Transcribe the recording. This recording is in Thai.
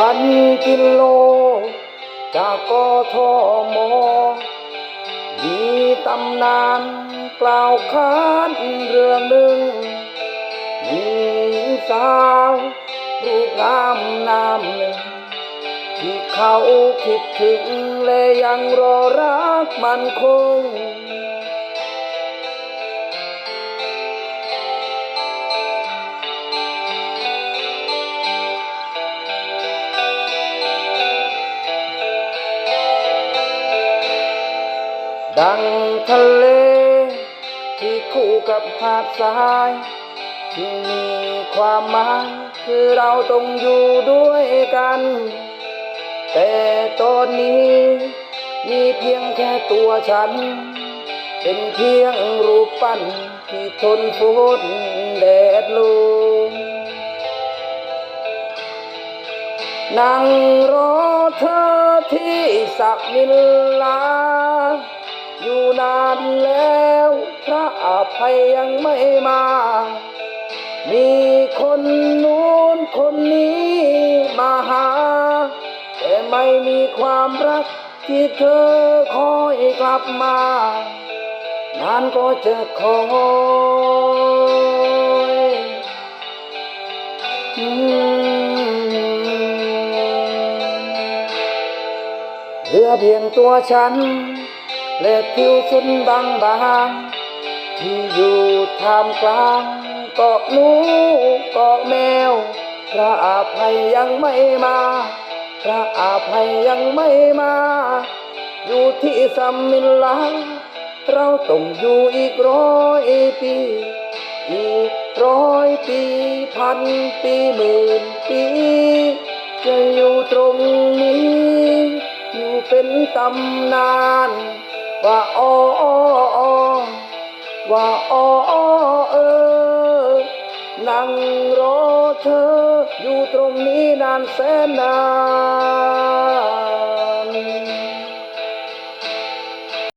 พันกิโล จากกทมมีตำนานกล่าวขานเรื่องหนึ่ง มีสาวรูปงามนามหนึ่ง ที่เขาคิดถึงและยังรอรักมันคง ดังทะเล ที่คู่กับหาดทราย ที่มีความหมายคือเราต้องอยู่ด้วยกัน แต่ตอนนี้มีเพียงแค่ตัวฉัน เป็นเพียงรูปปั้นที่ทนฝนแดดลมนั่งรอเธอที่สักนิลลา อยู่นานแล้วพระอภัยยังไม่มา มีคนนู้นคนนี้มาหา แต่ไม่มีความรักที่เธอคอยกลับมานานก็จะคอยเหลือเพียงตัวฉัน และผิวสุนบางบางๆที่อยู่ท่ามกลางเกาะหนูเกาะแมว พระอาภัยยังไม่มา พระอาภัยยังไม่มา อยู่ที่สัมมิลลาเราต้องอยู่อีกร้อยปี อีกร้อยปีพันปีหมื่นปี จะอยู่ตรงนี้ อยู่เป็นตำนาน ว่าอ้ออ้ออ้อว่าอ้ออ้อเออนั่งรอเธออยู่ตรงนี้นานแสนนาน